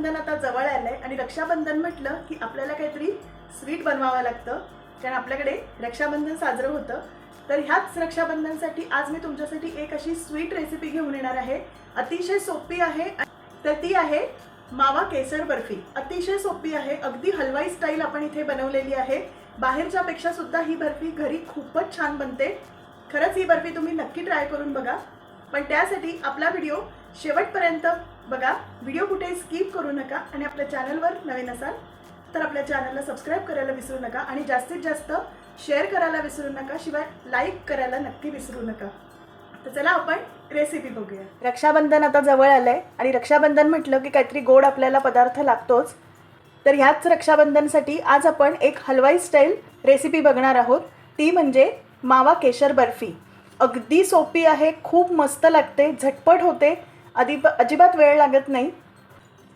रक्षाबंधन आता जवळ आलंय. आणि रक्षाबंधन म्हटलं की आपल्याला काहीतरी स्वीट बनवावं लागतं. कारण आपल्याकडे रक्षाबंधन साजरं होतं. तर ह्याच रक्षाबंधनसाठी आज मी तुमच्यासाठी एक अशी स्वीट रेसिपी घेऊन येणार आहे. अतिशय सोपी आहे. तर ती आहे मावा केसर बर्फी. अतिशय सोपी आहे. अगदी हलवाई स्टाईल आपण इथे बनवलेली आहे. बाहेरच्या पेक्षा सुद्धा ही बर्फी घरी खूपच छान बनते. खरंच ही बर्फी तुम्ही नक्की ट्राय करून बघा. पण त्यासाठी आपला व्हिडिओ शेवटपर्यंत बघा व्हिडिओ कुठे स्किप करू नका आणि आपल्या चॅनलवर नवीन असाल तर आपल्या चॅनलला सबस्क्राईब करायला विसरू नका आणि जास्तीत जास्त शेअर करायला विसरू नका शिवाय लाईक करायला नक्की विसरू नका. तर चला आपण रेसिपी बघूया. रक्षाबंधन आता जवळ आलं आहे आणि रक्षाबंधन म्हटलं की काहीतरी गोड आपल्याला पदार्थ लागतोच. तर ह्याच रक्षाबंधनसाठी आज आपण एक हलवाई स्टाईल रेसिपी बघणार आहोत. ती म्हणजे मावा केशर बर्फी. अगदी सोपी आहे खूप मस्त लागते झटपट होते अदि अजिबात वेळ लागत नाही.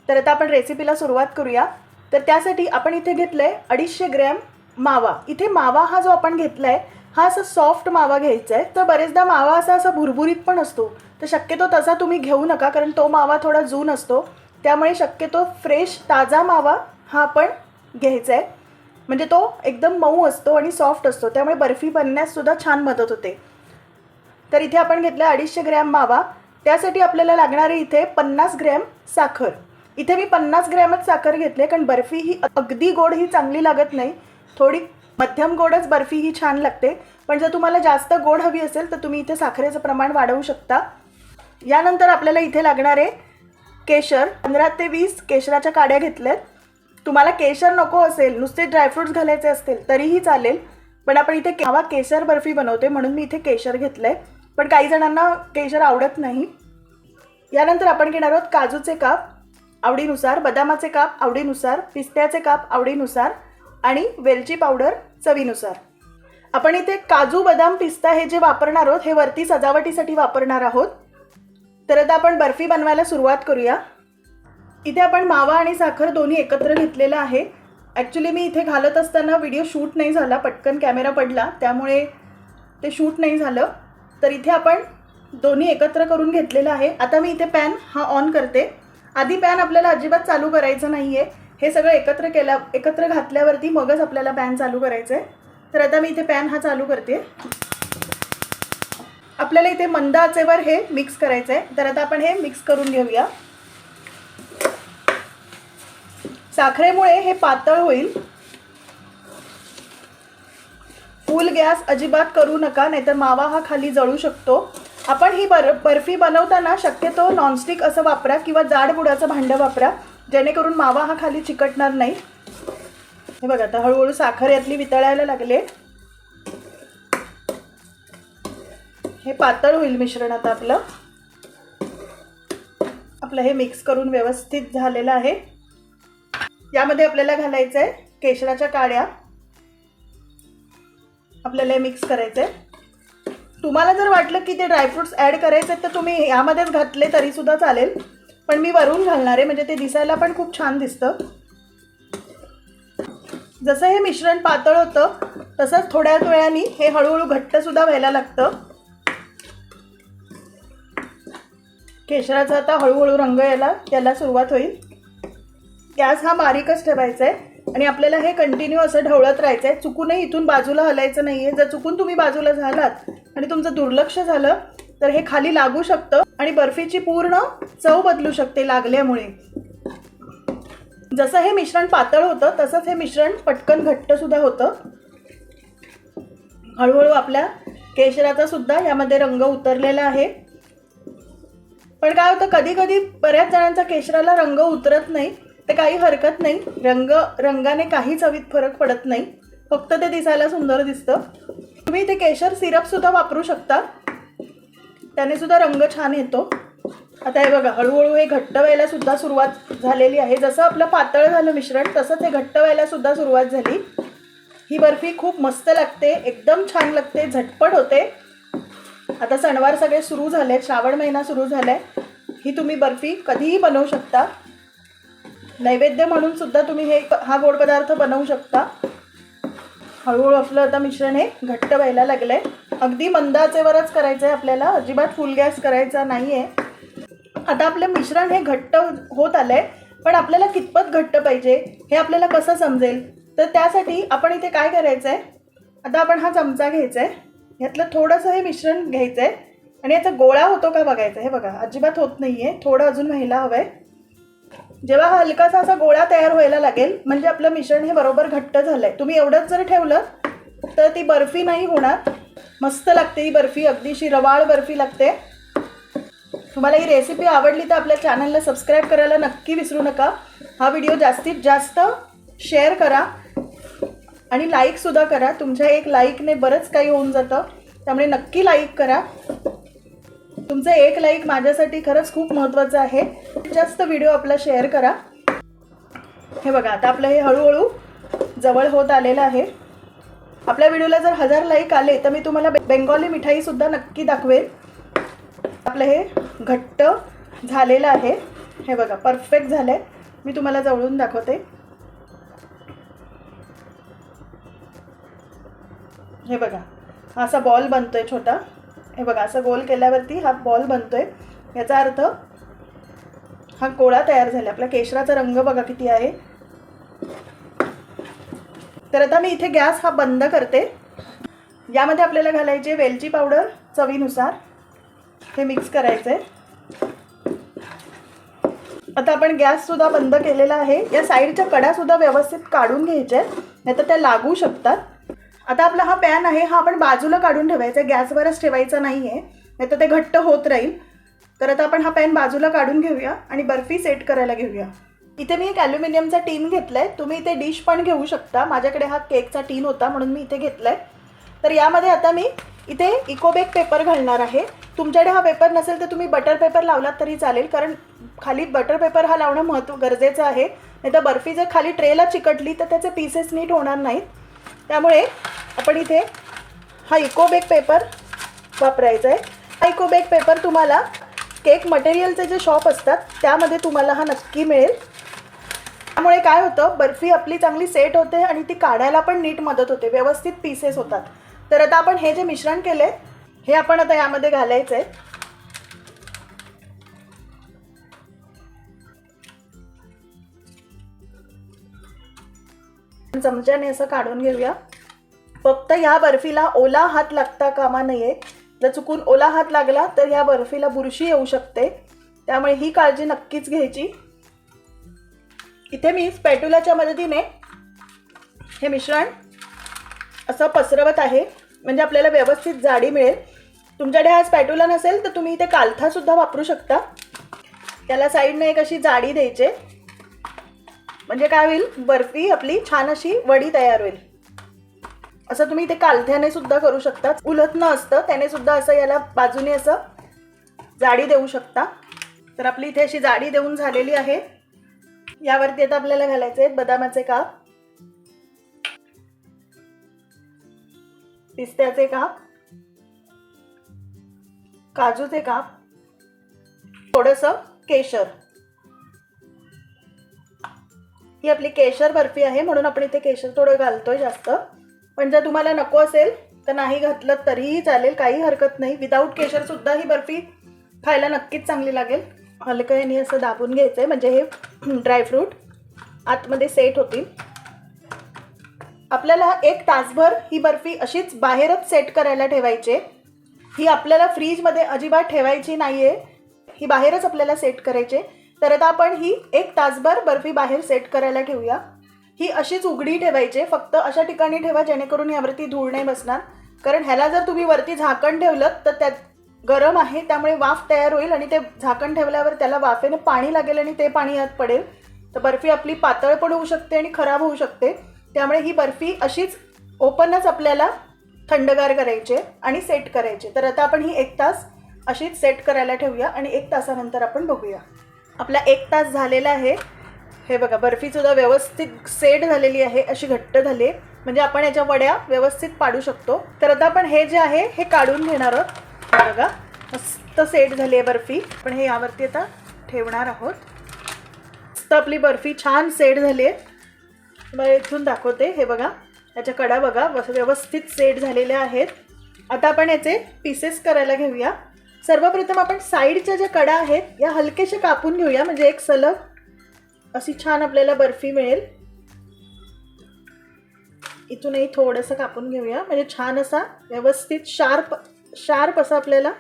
तर आता आपण रेसिपीला सुरुवात करूया. तर त्यासाठी आपण इथे घेतलं आहे अडीचशे ग्रॅम मावा. इथे मावा हा जो आपण घेतला आहे हा असा सॉफ्ट मावा घ्यायचा आहे तर बरेचदा मावा असा असा भुरभुरीत पण असतो. तर शक्यतो तसा तुम्ही घेऊ नका कारण तो मावा थोडा जून असतो. त्यामुळे शक्यतो फ्रेश ताजा मावा हा आपण घ्यायचा आहे म्हणजे तो एकदम मऊ असतो आणि सॉफ्ट असतो. त्यामुळे बर्फी बनण्यास सुद्धा छान मदत होते. तर इथे आपण घेतलं अडीचशे ग्रॅम मावा. त्यासाठी आपल्याला लागणारे इथे पन्नास ग्रॅम साखर. इथे मी पन्नास ग्रॅमच साखर घेतले कारण बर्फी ही अगदी गोड ही चांगली लागत नाही. थोडी मध्यम गोडच बर्फी ही छान लागते. पण जर तुम्हाला जास्त गोड हवी असेल तर तुम्ही इथे साखरेचं प्रमाण वाढवू शकता. यानंतर आपल्याला इथे लागणारे केशर पंधरा ते वीस केशराच्या काड्या घेतल्यात. तुम्हाला केशर नको असेल नुसते ड्रायफ्रूट्स घालायचे असतील तरीही चालेल. पण आपण इथे केव्हा केशर बर्फी बनवते म्हणून मी इथे केशर घेतलं आहे पण काही जणांना केशर आवडत नाही. यानंतर आपण घेणार आहोत काजूचे काप आवडीनुसार बदामाचे काप आवडीनुसार पिस्त्याचे काप आवडीनुसार आणि वेलची पावडर चवीनुसार. आपण इथे काजू बदाम पिस्ता हे जे वापरणार आहोत हे वरती सजावटीसाठी वापरणार आहोत. तर आता आपण बर्फी बनवायला सुरुवात करूया. इथे आपण मावा आणि साखर दोन्ही एकत्र घेतलेलं आहे. ॲक्च्युली मी इथे घालत असताना व्हिडिओ शूट नाही झाला पटकन कॅमेरा पडला त्यामुळे ते शूट नाही झालं. तर इथे आपण दोन्ही एकत्र करून घेतलेलं आहे. आता मी इथे पॅन हा ऑन करते. आधी पॅन आपल्याला अजिबात चालू करायचं नाही आहे हे सगळं एकत्र केल्या एकत्र घातल्यावरती मगच आपल्याला पॅन चालू करायचं आहे तर आता मी इथे पॅन हा चालू करते. आपल्याला इथे मंद आचेवर हे मिक्स करायचं आहे तर आता आपण हे मिक्स करून घेऊया. साखरेमुळे हे पातळ होईल. फुल गॅस अजिबात करू नका नाहीतर मावा हा खाली जळू शकतो. आपण ही बर बर्फी बनवताना शक्यतो नॉनस्टिक असं वापरा किंवा जाड बुडाचं भांडं वापरा. जेणेकरून मावा हा खाली चिकटणार नाही. हे बघा आता हळूहळू साखर यातली वितळायला लागले. हे पातळ होईल मिश्रण आता आपलं. आपलं हे मिक्स करून व्यवस्थित झालेलं आहे. यामध्ये आपल्याला घालायचं आहे केशराच्या काड्या. आपल्याला हे मिक्स करायचं आहे तुम्हाला जर वाटलं की ते ड्रायफ्रुट्स ॲड करायचे आहेत तर तुम्ही यामध्येच घातले तरीसुद्धा चालेल. पण मी वरून घालणार आहे म्हणजे ते दिसायला पण खूप छान दिसतं. जसं हे मिश्रण पातळ होतं तसंच थोड्याच वेळाने हे हळूहळू घट्टसुद्धा व्हायला लागतं. केशराचा आता हळूहळू रंग यायला त्याला सुरुवात होईल. गॅस हा बारीकच ठेवायचा आहे. आणि आपल्याला हे कंटिन्यू असं ढवळत राहायचं आहे चुकूनही इथून बाजूला हलायचं नाही आहे जर चुकून तुम्ही बाजूला झालात आणि तुमचं दुर्लक्ष झालं तर हे खाली लागू शकतं आणि बर्फीची पूर्ण चव बदलू शकते लागल्यामुळे. जसं हे मिश्रण पातळ होतं तसंच हे मिश्रण पटकन घट्टसुद्धा होतं. हळूहळू आपल्या केशराचा सुद्धा यामध्ये रंग उतरलेला आहे. पण काय होतं कधी कधी बऱ्याच जणांचा केशराला रंग उतरत नाही. ते काही हरकत नाही. रंग रंगाने काही चवीत फरक पडत नाही. फक्त ते दिसायला सुंदर दिसतं. तुम्ही इथे केशर सिरपसुद्धा वापरू शकता. त्याने सुद्धा रंग छान येतो. आता हे बघा हळूहळू हे घट्ट व्हायला सुद्धा सुरुवात झालेली आहे. जसं आपलं पातळ झालं मिश्रण तसंच हे घट्ट व्हायला सुद्धा सुरुवात झाली. ही बर्फी खूप मस्त लागते एकदम छान लागते झटपट होते. आता सणवार सगळे सुरू झाले श्रावण महिना सुरू झाला आहे ही तुम्ही बर्फी कधीही बनवू शकता. नैवेद्य म्हणून सुद्धा तुम्ही हे हा गोड पदार्थ बनवू शकता. हळूहळू आपलं आता मिश्रण हे घट्ट व्हायला लागलं आहे अगदी मंद आचेवरच करायचं आहे आपल्याला. अजिबात फुल गॅस करायचा नाही आहे आता आपलं मिश्रण हे घट्ट होत आलंय पण आपल्याला कितपत घट्ट पाहिजे हे आपल्याला कसं समजेल? तर त्यासाठी आपण इथे काय करायचं आहे आता आपण हा चमचा घ्यायचा आहे ह्यातलं थोडंसं हे मिश्रण घ्यायचं आहे आणि याचा गोळा होतो का बघायचा? हे बघा अजिबात होत नाही आहे थोडं अजून व्हायला हवं आहे जेव्हा हा हलकासा असा गोळा तयार व्हायला लागेल म्हणजे आपलं मिश्रण हे बरोबर घट्ट झालं आहे तुम्ही एवढंच जर ठेवलं तर ती बर्फी नाही होणार. मस्त लागते ही बर्फी अगदीशी रवाळ बर्फी लागते. तुम्हाला ही रेसिपी आवडली तर आपल्या चॅनलला सबस्क्राईब करायला नक्की विसरू नका. हा व्हिडिओ जास्तीत जास्त शेअर करा आणि लाईकसुद्धा करा. तुमच्या एक लाईकने बरंच काही होऊन जातं. त्यामुळे नक्की लाईक करा. तुमचं एक लाईक माझ्यासाठी खरंच खूप महत्त्वाचं आहे. जास्त व्हिडिओ आपला शेअर करा. हे बघा आता आपलं हे हळूहळू जवळ होत आलेलं आहे. आपल्या व्हिडिओला जर हजार लाईक आले तर मी तुम्हाला बेंगॉली मिठाईसुद्धा नक्की दाखवेल आपलं हे घट्ट झालेलं आहे. हे बघा परफेक्ट झालं आहे मी तुम्हाला जवळून दाखवते. हे बघा असा बॉल बनतोय छोटा. हे बघा असं गोल केल्यावरती हा बॉल बनतोय. याचा अर्थ हा गोळा तयार झाला. आपला केशराचा रंग बघा किती आहे. तर आता मी इथे गॅस हा बंद करते. यामध्ये आपल्याला घालायचे वेलची पावडर चवीनुसार. हे मिक्स करायचं आहे आता आपण गॅससुद्धा बंद केलेला आहे. या साईडच्या कड्यासुद्धा व्यवस्थित काढून घ्यायच्या आहेत. नाही तर त्या लागू शकतात. आता आपला हा पॅन आहे. हा आपण बाजूला काढून ठेवायचा आहे. गॅसवरच ठेवायचा नाही आहे नाही तर ते घट्ट होत राहील. तर आता आपण हा पॅन बाजूला काढून घेऊया आणि बर्फी सेट करायला घेऊया. इथे मी एक ॲल्युमिनियमचा टीन घेतला आहे तुम्ही इथे डिश पण घेऊ शकता. माझ्याकडे हा केकचा टीन होता म्हणून मी इथे घेतला आहे तर यामध्ये आता मी इथे इकोबेक पेपर घालणार आहे. तुमच्याकडे हा पेपर नसेल तर तुम्ही बटर पेपर लावलात तरी चालेल. कारण खाली बटर पेपर हा लावणं महत्त्व गरजेचं आहे. नाही तर बर्फी जर खाली ट्रेला चिकटली तर त्याचे पीसेस नीट होणार नाहीत. त्यामुळे आपण इथे हा इकोबेक पेपर वापरायचा आहे हा इकोबेक पेपर तुम्हाला केक मटेरियलचे जे शॉप असतात त्यामध्ये तुम्हाला हा नक्की मिळेल. त्यामुळे काय होतं बर्फी आपली चांगली सेट होते आणि ती काढायला पण नीट मदत होते व्यवस्थित पीसेस होतात. तर आता आपण हे जे मिश्रण केले हे आपण आता यामध्ये घालायचं आहे चमच्याने असं काढून घेऊया. फक्त ह्या बर्फीला ओला हात लागता कामा नये. जर चुकून ओला हात लागला तर ह्या बर्फीला बुरशी येऊ शकते. त्यामुळे ही काळजी नक्कीच घ्यायची. इथे मी स्पॅटुलाच्या मदतीने हे मिश्रण असं पसरवत आहे. म्हणजे आपल्याला व्यवस्थित जाडी मिळेल. तुमच्याकडे हा स्पॅटुला नसेल तर तुम्ही इथे कालथासुद्धा वापरू शकता. त्याला साईडने एक अशी जाडी द्यायची. म्हणजे काय होईल? बर्फी आपली छान अशी वडी तयार होईल. असं तुम्ही इथे कालथ्याने सुद्धा करू शकता उलटणं असतं त्याने सुद्धा असं याला बाजूने असं जाडी देऊ शकता. तर आपली इथे अशी जाडी देऊन झालेली आहे. यावरती आता आपल्याला घालायचे आहेत बदामाचे काप. पिस्त्याचे काप. काजूचे काप. थोडस केशर. ही आपली केशर बर्फी आहे म्हणून आपण इथे केशर थोडं घालतोय जास्त. पण जर तुम्हाला नको असेल तर नाही घातलं तरीही चालेल काही हरकत नाही. विदाऊट केशरसुद्धा ही बर्फी खायला नक्कीच चांगली लागेल. हलकं यांनी असं दाबून घ्यायचं आहे म्हणजे हे ड्रायफ्रूट आतमध्ये सेट होतील. आपल्याला एक तासभर ही बर्फी अशीच बाहेरच सेट करायला ठेवायची ही आपल्याला फ्रीजमध्ये अजिबात ठेवायची नाही आहे ही बाहेरच आपल्याला सेट करायची तर आता आपण ही एक तासभर बर्फी बाहेर सेट करायला ठेवूया. ही अशीच उघडी ठेवायची फक्त अशा ठिकाणी ठेवा जेणेकरून यावरती धूळ नाही बसणार. कारण ह्याला जर तुम्ही वरती झाकण ठेवलं तर त्यात गरम आहे त्यामुळे वाफ तयार होईल आणि ते झाकण ठेवल्यावर त्याला वाफेने पाणी लागेल आणि ते पाणी यात पडेल. तर बर्फी आपली पातळ पण होऊ शकते आणि खराब होऊ शकते. त्यामुळे ही बर्फी अशीच ओपनच आपल्याला थंडगार करायचे आणि सेट करायचे. तर आता आपण ही एक तास अशीच सेट करायला ठेवूया आणि एक तासानंतर आपण बघूया. आपला एक तास झालेला आहे. हे बघा बर्फीसुद्धा व्यवस्थित सेट झालेली आहे अशी घट्ट झाली आहे. म्हणजे आपण याच्या वड्या व्यवस्थित पाडू शकतो. तर आता आपण हे जे आहे हे काढून घेणार आहोत. बघा मस्त सेट झाली आहे बर्फी. पण हे यावरती आता ठेवणार आहोत. मस्त आपली बर्फी छान सेट झाली आहे. मग इथून दाखवते हे बघा. याच्या कडा बघा व्यवस्थित सेट झालेल्या आहेत. आता आपण याचे पीसेस करायला घेऊया. सर्वप्रथम आपण साईडच्या ज्या कडा आहेत या हलकेशा कापून घेऊया. म्हणजे एक सलग अशी छान आपल्याला बर्फी मिळेल. इथूनही थोडंसं कापून घेऊया. म्हणजे छान असा व्यवस्थित शार्प शार्प असा आपल्याला.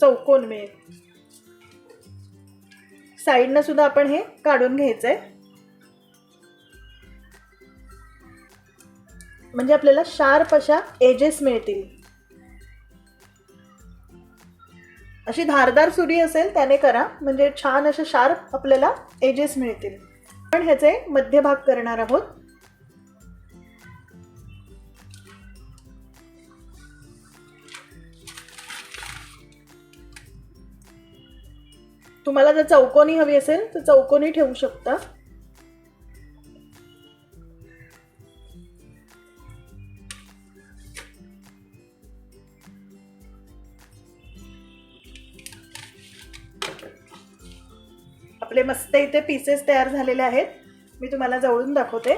चौकोन मिळेल. साईडनं सुद्धा आपण हे काढून घ्यायचंय. म्हणजे आपल्याला शार्प अशा एजेस मिळतील. अशी धारदार सुरी असेल त्याने करा. म्हणजे छान असे शार्प आपल्याला एजेस मिळतील. पण ह्याचे मध्यभाग करणार आहोत. तुम्हाला जर चौकोनी हवी असेल तर चौकोनी ठेवू शकता. आपले मस्त इथे पीसेस तयार झालेले आहेत. मी तुम्हाला जवळून दाखवते.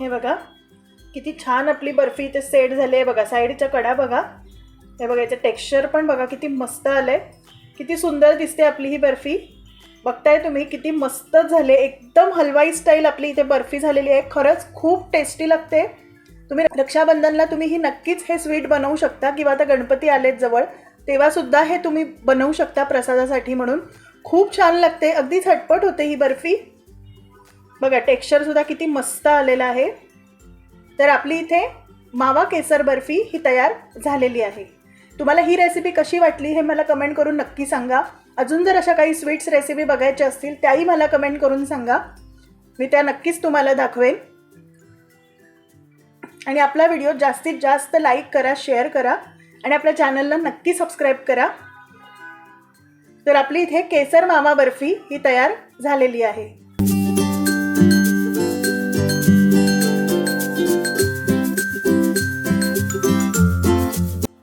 हे बघा किती छान आपली बर्फी इथे सेट झाली आहे बघा. साईडच्या कडा बघा. हे बघा याचं टेक्स्चर पण बघा किती मस्त आलंय. किती सुंदर दिसते आपली ही बर्फी. बघताय तुम्ही किती मस्त झाले एकदम हलवाई स्टाईल आपली इथे बर्फी झालेली आहे. खरंच खूप टेस्टी लागते. तुम्ही रक्षाबंधनला तुम्ही ही नक्कीच हे स्वीट बनवू शकता किंवा आता गणपती आलेत जवळ तेव्हा सुद्धा हे तुम्ही बनवू शकता प्रसादासाठी म्हणून. खूप छान लागते अगदी झटपट होते ही बर्फी. बघा टेक्स्चर सुद्धा किती मस्त आलेला आहे. तर आपली इथे मावा केसर बर्फी ही तयार झालेली आहे. तुम्हाला ही रेसिपी कशी वाटली हे मला कमेंट करून नक्की सांगा. अजून जर अशा काही स्वीट्स रेसिपी बघायच्या असतील त्याही मला कमेंट करून सांगा. मी त्या नक्कीच तुम्हाला दाखवेन. आणि आपला व्हिडिओ जास्तीत जास्त लाईक करा शेअर करा आणि आपल्या चॅनलला नक्की सबस्क्राईब करा. तर आपली इथे केसर मामा बर्फी ही तयार झालेली आहे.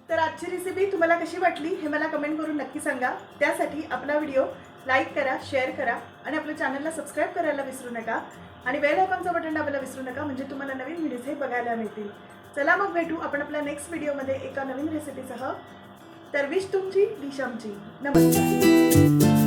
तर आजची रेसिपी तुम्हाला कशी वाटली हे मला कमेंट करून नक्की सांगा. त्यासाठी आपला व्हिडिओ लाईक करा शेअर करा आणि आपल्या चॅनलला सबस्क्राईब करायला विसरू नका. आणि बेल आयकॉनचं बटन दाबायला विसरू नका म्हणजे तुम्हाला नवीन व्हिडिओज हे बघायला मिळतील. चला मग भेटू आपण आपल्या नेक्स्ट व्हिडिओमध्ये एका नवीन रेसिपीसह तर विश तुमची डिश आमची नमस्कार.